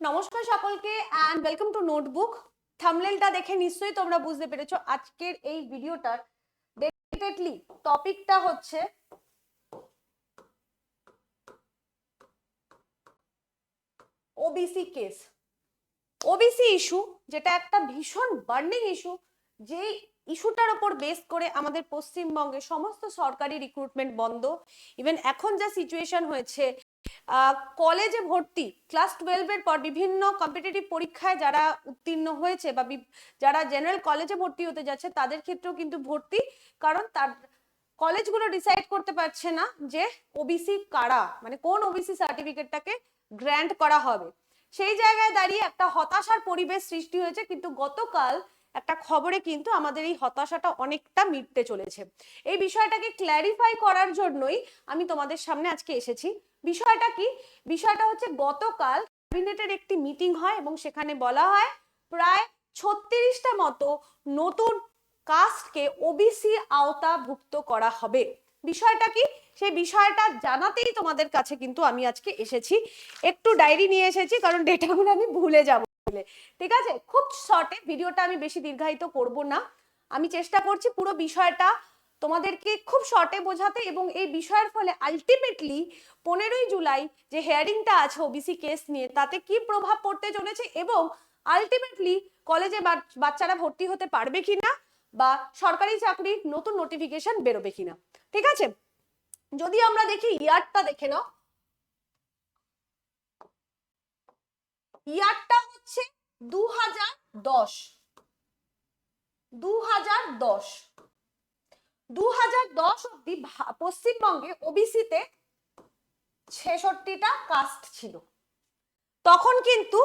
নমস্কার সকলকে and welcome to notebook থামলেলটা দেখে নিশ্চয়ই তোমরা বুঝতে পেরেছ, আজকের এই ভিডিওটার ডেডিকেটলি টপিকটা হচ্ছে ওবিসি কেস ওবিসি ইস্যু যেটা একটা ভীষণ বার্নিং ইস্যু যে ইস্যুটার ওপর বেস করে আমাদের পশ্চিমবঙ্গে সমস্ত সরকারি রিক্রুটমেন্ট বন্ধ। ইভেন এখন যা সিচুয়েশন হয়েছে কলেজে ভর্তি ক্লাস টুয়েলভের পর বিভিন্ন কম্পিটিটিভ পরীক্ষায় যারা উত্তীর্ণ হয়েছে বা যারা জেনারেল কলেজে ভর্তি হতে যাচ্ছে, তাদের ক্ষেত্রেও কিন্তু ভর্তি। কারণ তার কলেজগুলো ডিসাইড করতে পারছে না যে ওবিসি কারা মানে কোন ওবিসি সার্টিফিকেটটাকে গ্র্যান্ট করা হবে। সেই জায়গায় দাঁড়িয়ে একটা হতাশার পরিবেশ সৃষ্টি হয়েছে, কিন্তু গতকাল একটা খবরে কিন্তু আমাদের এই হতাশাটা অনেকটা মিটতে চলেছে। এই বিষয়টাকে ক্ল্যারিফাই করার জন্যই আমি তোমাদের সামনে আজকে এসেছি। বিষয়টা কি? বিষয়টা হচ্ছে গতকাল ক্যাবিনেটের একটি মিটিং হয় এবং সেখানে বলা হয়, প্রায় ছত্রিশটা মতো নতুন কাস্টকে ওবিসি আওতাভুক্ত করা হবে। বিষয়টা কি? সেই বিষয়টা জানাতেই তোমাদের কাছে কিন্তু আমি আজকে এসেছি। একটু ডায়েরি নিয়ে এসেছি, কারণ ডেটাগুলো আমি ভুলে যাব। বলে ঠিক আছে? খুব শর্টে ভিডিওটা আমি বেশি দীর্ঘায়িত করব না। আমি চেষ্টা করছি পুরো বিষয়টা তোমাদেরকে খুব শর্টে বোঝাতে এবং এই বিষয়ের ফলে আলটিমেটলি পনেরোই জুলাই যে হেয়ারিংটা আছে ওবিসি কেস নিয়ে, তাতে কি প্রভাব পড়তে চলেছে এবং আলটিমেটলি কলেজে বাচ্চারা ভর্তি হতে পারবে কিনা বা সরকারি চাকরির নতুন নোটিফিকেশন বেরোবে কিনা। ঠিক আছে? যদি আমরা দেখি ইয়ারটা দেখে নাও। ইয়ারটা হচ্ছে দু হাজার দশ। দু হাজার দশ। দু হাজার দশ অব্দি পশ্চিমবঙ্গে ওবিসিতে ছেষট্টিটা কাস্ট ছিল। তখন কিন্তু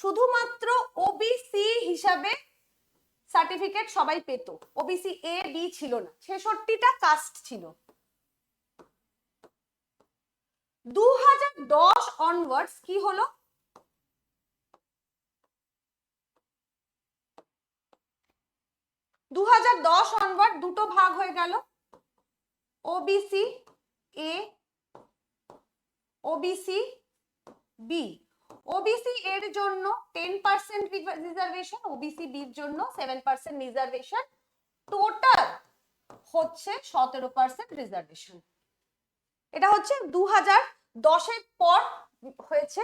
শুধুমাত্র ওবিসি হিসাবে সার্টিফিকেট সবাই পেত। ওবিসি এ, বি ছিল না, ছেষট্টিটা কাস্ট ছিল। দু হাজার দশ অনওয়ার্ডস কি হলো দু হাজার দশ অনওয়ার্ড দুটো ভাগ হয়ে গেল। OBC A OBC B OBC এর জন্য টেন পার্সেন্ট রিজার্ভেশন ওবিসি বির জন্য সেভেন পার্সেন্ট রিজার্ভেশন টোটাল হচ্ছে সতেরো পার্সেন্ট রিজার্ভেশন এটা হচ্ছে দু হাজার দশের পর হয়েছে।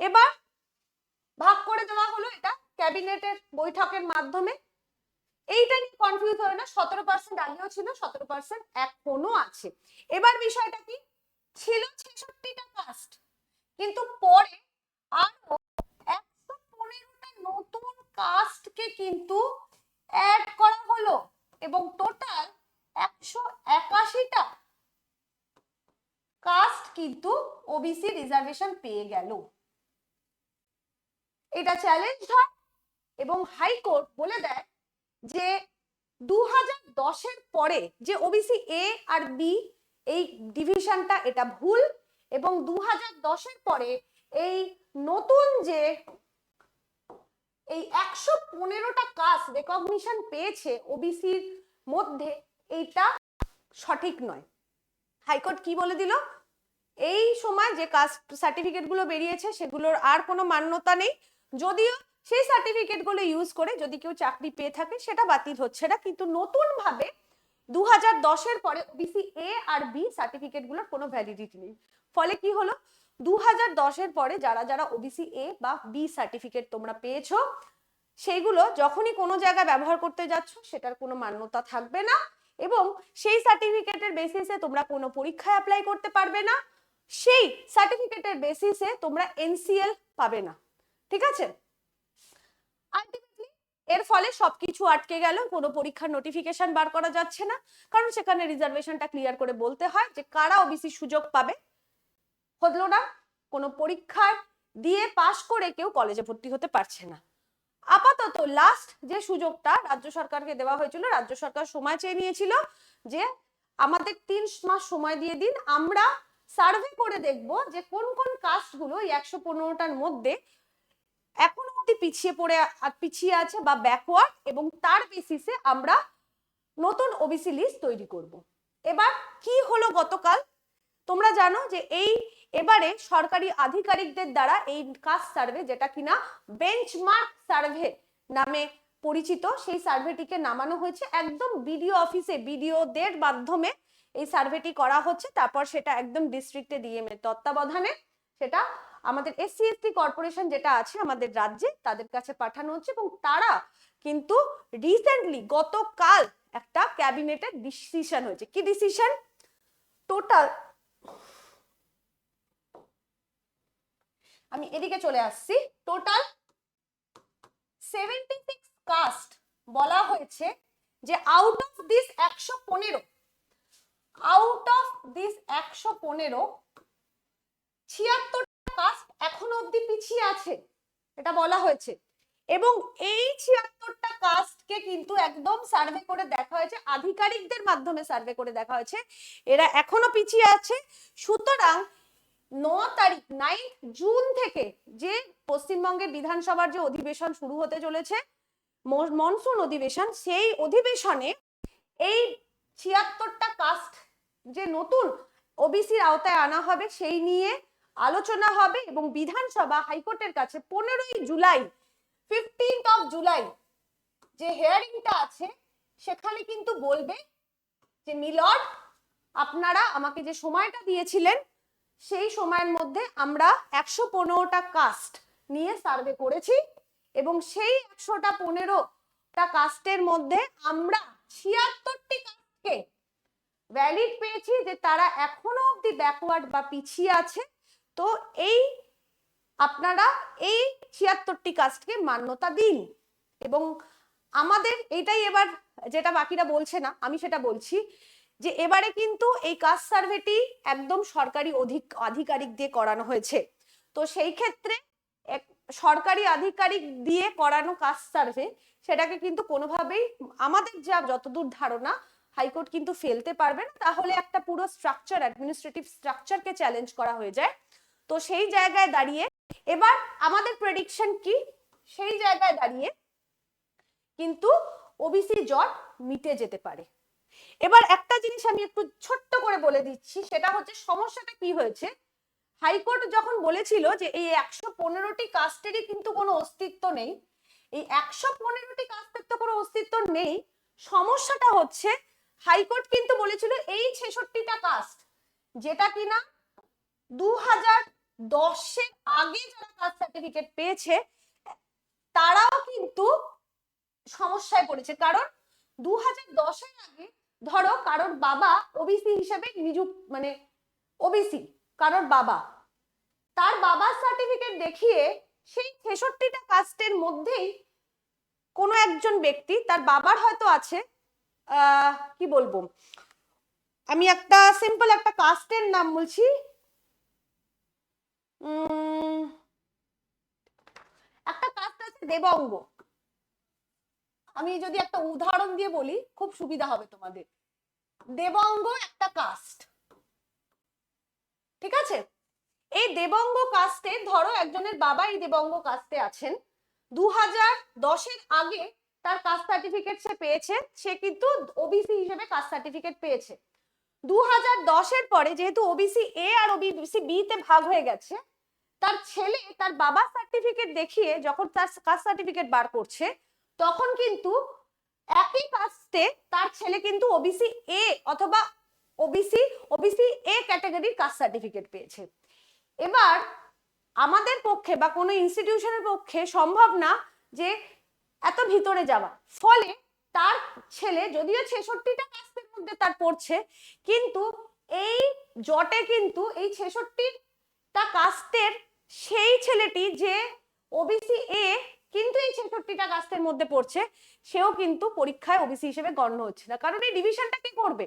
এবার ভাগ করে দেওয়া হলো এটা ক্যাবিনেটের বৈঠকের মাধ্যমে। এইটা নিয়ে কনফিউজ হয় না, সতেরো পার্সেন্ট আগেও ছিল, সতেরো পার্সেন্ট এখনও আছে। এবার বিষয়টা কি? ছিল ছেষট্টিটা কাস্ট কিন্তু পরে আরও একশো পনেরোটা নতুন কাস্টকে কিন্তু অ্যাড করা হলো এবং টোটাল একশো একাশিটা কাস্ট কিন্তু ওবিসি রিজার্ভেশন পেয়ে গেল। এটা চ্যালেঞ্জ হয় এবং হাইকোর্ট বলে দেয় যে দু হাজার দশের পরে যে ওবিসি এ আর বি এই ডিভিশনটা এটা ভুল এবং দু হাজার দশের পরে এই নতুন যে এই একশো পনেরোটা কাস্ট রেকগনিশন পেয়েছে ওবিসির মধ্যে এইটা সঠিক নয়। হাইকোর্ট কি বলে দিল? এই সময় যে কাস্ট সার্টিফিকেটগুলো বেরিয়েছে সেগুলোর আর কোনো মান্যতা নেই। যদিও সেই সার্টিফিকেটগুলো ইউজ করে যদি কেউ চাকরি পেয়ে থাকে, সেটা বাতিল হচ্ছে না। কিন্তু নতুন ভাবে দু হাজার দশের পরে ওবিসি এ আর বি সার্টিফিকেটগুলোর কোনো ভ্যালিডিটি নেই। ফলে কি হলো? দু হাজার দশের পরে যারা যারা ওবিসি এ বা বি সার্টিফিকেট তোমরা পেয়েছ সেইগুলো যখনই কোনো জায়গায় ব্যবহার করতে যাচ্ছ, সেটার কোনো মান্যতা থাকবে না এবং সেই সার্টিফিকেটের বেসিসে তোমরা কোনো পরীক্ষায় অ্যাপ্লাই করতে পারবে না। সেই সার্টিফিকেটের বেসিসে তোমরা এনসিএল পাবে না। ঠিক আছে? এর ফলে সবকিছু আটকে গেল, কোনো পরীক্ষার নোটিফিকেশন বার করা যাচ্ছে না। কারণ সেখানে রিজার্ভেশনটা ক্লিয়ার করে বলতে হয় যে কারা ওবিসি সুযোগ পাবে। হলো না, কোনো পরীক্ষার দিয়ে পাশ করে কেউ কলেজে ভর্তি হতে পারছে না। আপাতত লাস্ট যে সুযোগটা রাজ্য সরকারকে দেওয়া হয়েছিল, রাজ্য সরকার সময় চেয়ে নিয়েছিল যে আমাদের তিন মাস সময় দিয়ে দিন, আমরা সার্ভে করে দেখব যে কোন কোন কাস্টগুলো একশো পনেরোটার মধ্যে এখনও অব্দি পিছিয়ে পড়ে পিছিয়ে আছে বা ব্যাকওয়ার্ড এবং তার বেসিসে আমরা নতুন ওবিসি লিস্ট তৈরি করব। এবার কি হলো গতকাল? তোমরা জানো যে এই এবারে সরকারি আধিকারিকদের দ্বারা এই কাজ সার্ভে যেটা কিনা বেঞ্চমার্ক সার্ভে নামে পরিচিত, সেই সার্ভেটিকে নামানো হয়েছে। একদম বিডিও অফিসে বিডিওদের মাধ্যমে এই সার্ভেটি করা হচ্ছে। তারপর সেটা একদম ডিস্ট্রিক্টে ডিএম এর তত্ত্বাবধানে সেটা আমাদের এসসি এসটি কর্পোরেশন যেটা আছে আমাদের রাজ্যে তাদের কাছে পাঠানো হচ্ছে এবং তারা কিন্তু রিসেন্টলি গতকাল একটা ক্যাবিনেটের ডিসিশন হয়েছে। কি ডিসিশন টোটাল আমি এদিকে চলে আসছি। টোটাল সেভেন্টি সিক্স কাস্ট বলা হয়েছে যে আউট অফ দিস একশো পনেরো আউট অফ দিস একশো পনেরো ছিয়াত্তর কাস্ট এখনও অব্দি পিছিয়ে আছে, এটা বলা হয়েছে। এবং এই ছিয়াত্তরটা কাস্টকে কিন্তু একদম সার্ভে করে দেখা হয়েছে, আধিকারিকদের মাধ্যমে সার্ভে করে দেখা হয়েছে। এরা এখনও পিছিয়ে আছে। সুতরাং ন তারিখ নাইন জুন থেকে যে পশ্চিমবঙ্গের বিধানসভার যে অধিবেশন শুরু হতে চলেছে মনসুন অধিবেশন, সেই অধিবেশনে এই ছিয়াত্তরটা কাস্ট যে নতুন ওবিসির আওতায় আনা হবে, সেই নিয়ে আলোচনা হবে এবং বিধানসভা হাইকোর্টের কাছে পনেরোই জুলাই ফিফটিন্থ অফ জুলাই যে হেয়ারিংটা আছে, সেখানে কিন্তু বলবে যে, মিলর্ড, আপনারা আমাকে যে সময়টা দিয়েছিলেন, সেই সময়ের মধ্যে আমরা একশো পনেরোটা কাস্ট নিয়ে সার্ভে করেছি এবং সেই একশোটা পনেরোটা কাস্টের মধ্যে আমরা ছিয়াত্তরটি কাস্টকে ভ্যালিড পেয়েছি যে, তারা এখনও অব্দি ব্যাকওয়ার্ড বা পিছিয়ে আছে। তো এই আপনারা এই ছিয়াত্তরটি কাস্টকে মান্যতা দিন। এবং আমাদের এটাই এবার যেটা বাকিরা বলছে না, আমি সেটা বলছি যে এবারে কিন্তু এই কাস্ট সার্ভেটি একদম সরকারি অধিক আধিকারিক দিয়ে করানো হয়েছে। তো সেই ক্ষেত্রে সরকারি আধিকারিক দিয়ে করানো কাস্ট সার্ভে সেটাকে কিন্তু কোনোভাবেই আমাদের যা যতদূর ধারণা, হাইকোর্ট কিন্তু ফেলতে পারবে না। তাহলে একটা পুরো স্ট্রাকচার অ্যাডমিনিস্ট্রেটিভ স্ট্রাকচারকে চ্যালেঞ্জ করা হয়ে যায়। তো সেই জায়গায় দাঁড়িয়ে, এবার আমাদের প্রেডিকশন কি? সেই জায়গায় দাঁড়িয়ে কিন্তু ওবিসি জট মিটে যেতে পারে। এবার একটা জিনিস আমি একটু ছোট্ট করে বলে দিচ্ছি, সেটা হচ্ছে সমস্যাটা কি হয়েছে? হাইকোর্ট যখন বলেছিল যে এই একশো পনেরোটি কাস্টেরই কিন্তু কোনো অস্তিত্ব নেই, এই একশো পনেরোটি কাস্টের তো কোনো অস্তিত্ব নেই, সমস্যাটা হচ্ছে হাইকোর্ট কিন্তু বলেছিল এই ছেষট্টিটা কাস্ট, যেটা কিনা দু হাজার দশের আগে যারা কাস্ট সার্টিফিকেট পেয়েছে, তারাও কিন্তু সমস্যায় পড়েছে। কারণ দু হাজার দশের আগে ধরো কারোর বাবা ওবিসি হিসেবে নিযুক্ত মানে ওবিসি কারোর বাবা। তার বাবার সার্টিফিকেট দেখিয়ে সেই ছেষট্টিটা কাস্টের মধ্যেই কোনো একজন ব্যক্তি, তার বাবার হয়তো আছে কি বলব? আমি একটা সিম্পল একটা কাস্টের নাম বলছি একটা কাস্ট আছে দেবঙ্গ। আমি যদি একটা উদাহরণ দিয়ে বলি, খুব সুবিধা হবে তোমাদের। দেবঙ্গ একটা কাস্ট ঠিক আছে? এই দেবঙ্গ কাস্টে ধরো একজনের বাবা এই দেবঙ্গ কাস্টে আছেন। দু হাজার দশের আগে তার কাস্ট সার্টিফিকেট সে পেয়েছে। সে কিন্তু ওবিসি হিসেবে কাস্ট সার্টিফিকেট পেয়েছে। দু দশের পরে যেহেতু ওবিসি এ আর ওবিসি বি তে ভাগ হয়ে গেছে, তার ছেলে, তার বাবার সার্টিফিকেট দেখিয়ে যখন তার কাস্ট সার্টিফিকেট বার করছে, তখন কিন্তু একই কাস্টে তার ছেলে কিন্তু ওবিসি এ অথবা ওবিসি ওবিসি এ ক্যাটাগরির কাস্ট সার্টিফিকেট পেয়েছে। এবার আমাদের পক্ষে বা কোনো ইনস্টিটিউশনের পক্ষে সম্ভব না যে এত ভিতরে যাওয়া। ফলে তার ছেলে, যদিও ছেষট্টিটা কাস্টের মধ্যে তার পড়ছে, কিন্তু এই জটে কিন্তু এই ছেষট্টিটা কাস্টের সেই ছেলেটি যে ওবিসি এ কিন্তু এই ছেষট্টিটা কাস্টের মধ্যে পড়ছে, সেও কিন্তু পরীক্ষায় ওবিসি হিসেবে গণ্য হচ্ছে না। কারণ এই ডিভিশনটা কি করবে?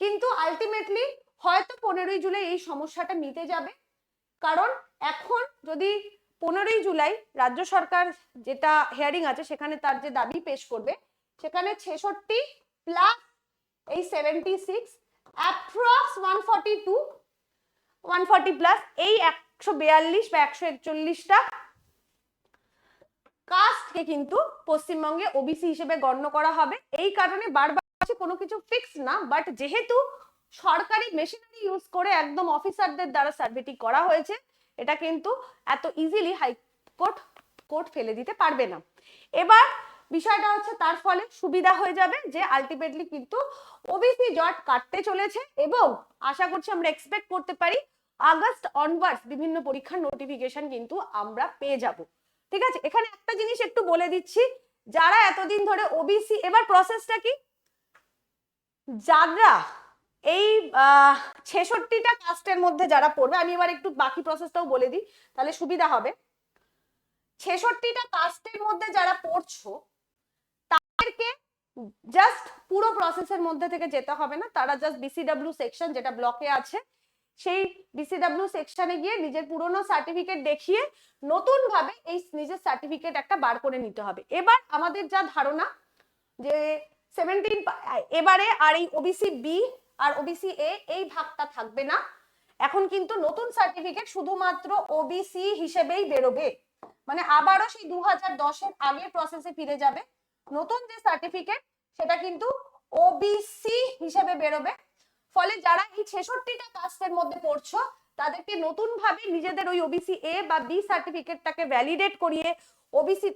কিন্তু আলটিমেটলি হয়তো পনেরোই জুলাই এই সমস্যাটা মিটে যাবে। কারণ এখন যদি পনেরোই জুলাই রাজ্য সরকার যেটা হেয়ারিং আছে, সেখানে তার যে দাবি পেশ করবে, সেখানে ছেষট্টি প্লাস এই seventy six approx one forty two one forty plus এই একশো বিয়াল্লিশ বা একশো একচল্লিশটা কাস্টকে কিন্তু পশ্চিমবঙ্গে ওবিসি হিসেবে গণ্য করা হবে। এই কারণে বারবার কোনো কিছু ফিক্স না বাট যেহেতু সরকারি মেশিনারি ইউজ করে একদম অফিসারদের দ্বারা সার্ভেটি করা হয়েছে, এটা কিন্তু এত ইজিলি হাইকোর্ট কোর্ট ফেলে দিতে পারবে না। এবার বিষয়টা হচ্ছে তার ফলে সুবিধা হয়ে যাবে যে আলটিমেটলি কিন্তু ওবিসি জট কাটতে চলেছে এবং আশা করছি আমরা এক্সপেক্ট করতে পারি আগস্ট অনওয়ার্ডস বিভিন্ন পরীক্ষার নোটিফিকেশন কিন্তু আমরা পেয়ে যাব। ঠিক আছে? এখানে একটা জিনিস একটু বলে দিচ্ছি, যারা এতদিন ধরে ওবিসি এবার প্রসেসটা কি? যারা এই ছেষট্টিটা কাস্টের মধ্যে যারা পড়বে, আমি এবার একটু বাকি প্রসেসটাও বলে দিই, তাহলে সুবিধা হবে। ছেষট্টিটা কাস্টের মধ্যে যারা পড়ছো জাস্ট পুরো প্রসেসের মধ্যে থেকে যেতে হবে না। তারা জাস্ট বিসিডব্লিউ সেকশন যেটা ব্লকে আছে, সেই বিসিডব্লিউ সেকশনে গিয়ে নিজের পুরনো সার্টিফিকেট দেখিয়ে নতুন ভাবে এই নিজের সার্টিফিকেট একটা বার করে নিতে হবে। এবার আমাদের যা ধারণা যে সেভেন্টিন এবারে আর এই ওবিসি বি আর ওবিসি এ এই ভাগটা থাকবে না। এখন কিন্তু নতুন সার্টিফিকেট শুধুমাত্র ওবিসি হিসেবেই বেরোবে। মানে আবারও সেই দু হাজার দশের আগের প্রসেসে ফিরে যাবে। নতুন যে সার্টিফিকেট সেটা কিন্তু ওবিসি হিসেবে বেরোবে। ফলে যারা এই ছেষট্টিটা কাস্টের মধ্যে পড়ছো, তাদেরকে নতুন ভাবে নিজেদের ওই ওবিসি এ বা বি সার্টিফিকেটটাকে ভ্যালিডেট করিয়ে ওবিসি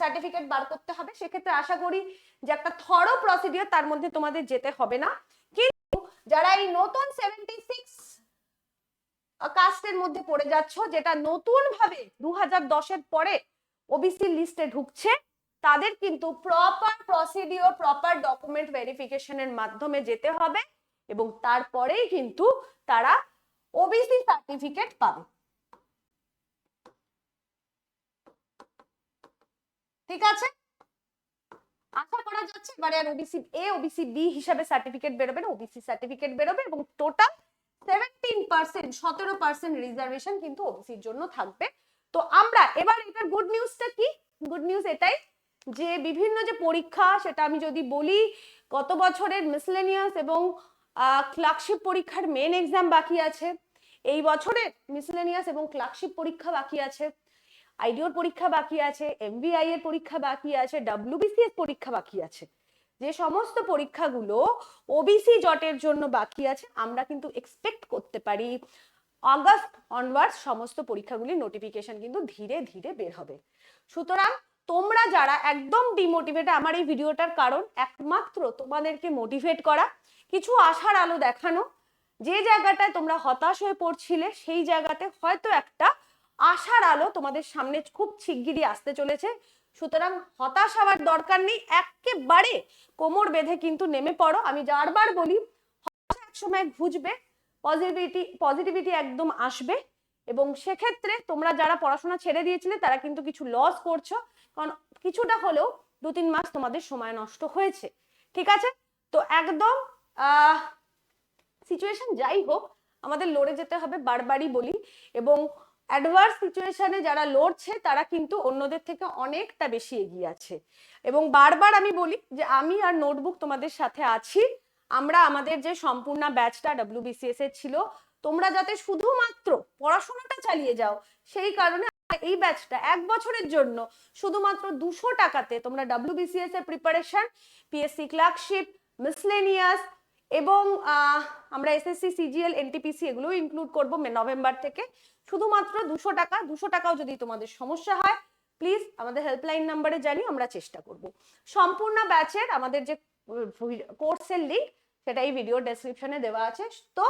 সার্টিফিকেট বার করতে হবে। সেক্ষেত্রে আশা করি যে একটা থরো প্রসিডিওর তার মধ্যে তোমাদের যেতে হবে না। কিন্তু যারা এই নতুন সেভেন্টি সিক্স কাস্টের মধ্যে পড়ে যাচ্ছ, যেটা নতুন ভাবে দু হাজার দশের পরে ওবিসি লিস্টে ঢুকছে তাদের কিন্তু প্রপার প্রসিডিওর প্রপার ডকুমেন্ট ভেরিফিকেশনের মাধ্যমে যেতে হবে এবং তারপরেই কিন্তু তারা ওবিসি সার্টিফিকেট পাবে। ঠিক আছে? আশা করা যাচ্ছে এবারে আর ওবিসি এ ওবিসি বি হিসাবে সার্টিফিকেট বেরোবে না ওবিসি সার্টিফিকেট বেরোবে এবং টোটাল সেভেন্টিন পার্সেন্ট সতেরো পার্সেন্ট রিজার্ভেশন কিন্তু ওবিসির জন্য থাকবে। তো আমরা এবার এটার গুড নিউজটা কি? গুড নিউজ এটাই যে বিভিন্ন যে পরীক্ষা, সেটা আমি যদি বলি, গত বছরের মিসলেনিয়াস এবং ক্লার্কশিপ পরীক্ষার মেন এক্সাম বাকি আছে। এই বছরের মিসলেনিয়াস এবং ক্লার্কশিপ পরীক্ষা বাকি আছে। আইডিওর পরীক্ষা বাকি আছে এমবিআই এর পরীক্ষা বাকি আছে ডাব্লিউবিসিএস পরীক্ষা বাকি আছে। যে সমস্ত পরীক্ষাগুলো ওবিসি জটের জন্য বাকি আছে, আমরা কিন্তু এক্সপেক্ট করতে পারি। আগস্ট অনওয়ার্ডস সমস্ত পরীক্ষাগুলির নোটিফিকেশন কিন্তু ধীরে ধীরে বের হবে। সুতরাং তোমরা যারা একদম ডিমোটিভেট আমার এই ভিডিওটার কারণ একমাত্র তোমাদেরকে মোটিভেট করা, কিছু আশার আলো দেখানো, যে জায়গাটায় তোমরা হতাশ হয়ে পড়ছিলে, সেই জায়গাতে হয়তো একটা আশার আলো তোমাদের সামনে খুব শিগগিরই আসতে চলেছে। সুতরাং হতাশ হওয়ার দরকার নেই, একেবারে কোমর বেঁধে কিন্তু নেমে পড়ো। আমি বারবার বলি, হতাশা এক সময় পজিটিভিটি পজিটিভিটি একদম আসবে। এবং সেক্ষেত্রে তোমরা যারা পড়াশোনা ছেড়ে দিয়েছিলে, তারা কিন্তু কিছু লস করছ। কারণ কিছুটা হলেও দু তিন মাস তোমাদের সময় নষ্ট হয়েছে। ঠিক আছে? তো একদম সিচুয়েশন যাই হোক, আমাদের লড়ে যেতে হবে বারবারই বলি। এবং অ্যাডভার্স সিচুয়েশনে যারা লড়ছে, তারা কিন্তু অন্যদের থেকে অনেকটা বেশি এগিয়ে আছে। এবং বারবার আমি বলি যে, আমি আর নোটবুক তোমাদের সাথে আছি। আমরা আমাদের যে সম্পূর্ণ ব্যাচটা ডাব্লিউবিসিএস এর ছিল তোমরা যাতে শুধুমাত্র পড়াশোনাটা চালিয়ে যাও, সেই কারণে এই ব্যাচটা এক বছরের জন্য শুধুমাত্র দুশো টাকাতে তোমরা ডাব্লিউবিসিএস এর প্রিপারেশন পিএসসি ক্লার্কশিপ মিসলেনিয়াস এবং আমরা এসএসসি সিজিএল এনটিপিসি এগুলো ইনক্লুড করব নভেম্বর থেকে। শুধুমাত্র দুশো টাকা, দুশো টাকাও যদি তোমাদের সমস্যা হয় প্লিজ আমাদের হেল্পলাইন নাম্বারে জানি আমরা চেষ্টা করব। সম্পূর্ণ ব্যাচের আমাদের যে কোর্সের লিঙ্ক সেটা এই ভিডিও ডেসক্রিপশনে দেওয়া আছে। তো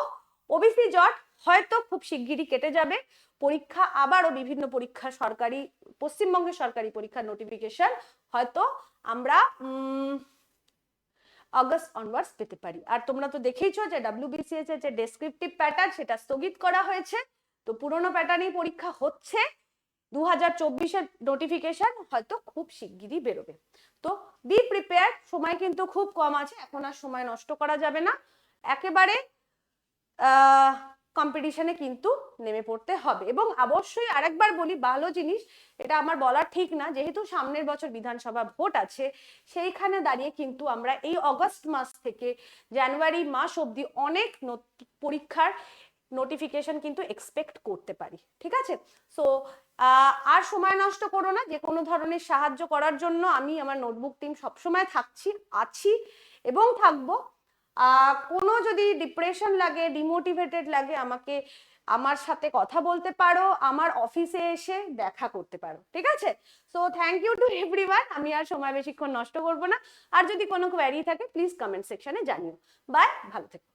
ওবিসি জট হয়তো খুব শিগগিরই কেটে যাবে। পরীক্ষা আবারও বিভিন্ন পরীক্ষা সরকারি, পশ্চিমবঙ্গের সরকারি পরীক্ষার নোটিফিকেশন হয়তো আমরা আগস্ট অনওয়ার্ডস পেতে পারি। আর তোমরা তো দেখেইছো যে ডাব্লিউবিসিএস এর যে ডেসক্রিপটিভ প্যাটার্ন সেটা স্থগিত করা হয়েছে। তো পুরোনো প্যাটার্নেই পরীক্ষা হচ্ছে। দু হাজার চব্বিশের নোটিফিকেশন হয়তো খুব শিগগিরই বেরোবে। তো বি প্রিপেয়ার সময় কিন্তু খুব কম আছে। এখন আর সময় নষ্ট করা যাবে না। একেবারে কম্পিটিশনে কিন্তু নেমে পড়তে হবে। এবং অবশ্যই আরেকবার বলি, ভালো জিনিস, এটা আমার বলা ঠিক না, যেহেতু সামনের বছর বিধানসভা ভোট আছে, সেইখানে দাঁড়িয়ে কিন্তু আমরা এই অগস্ট মাস থেকে জানুয়ারি মাস অবধি অনেক পরীক্ষার নোটিফিকেশন কিন্তু এক্সপেক্ট করতে পারি, ঠিক আছে? সো আর সময় নষ্ট করো না, যে কোনো ধরনের সাহায্য করার জন্য আমি আমার নোটবুক টিম সবসময় থাকছি, আছি এবং থাকব। কোনো যদি ডিপ্রেশন লাগে ডিমোটিভেটেড লাগে, আমাকে আমার সাথে কথা বলতে পারো, আমার অফিসে এসে দেখা করতে পারো, ঠিক আছে? So thank you to everyone আমি আর সময় বেশিক্ষণ নষ্ট করব না। আর যদি কোনো কোয়ারি থাকে প্লিজ কমেন্ট সেকশনে জানিও। বাই ভালো থেকো।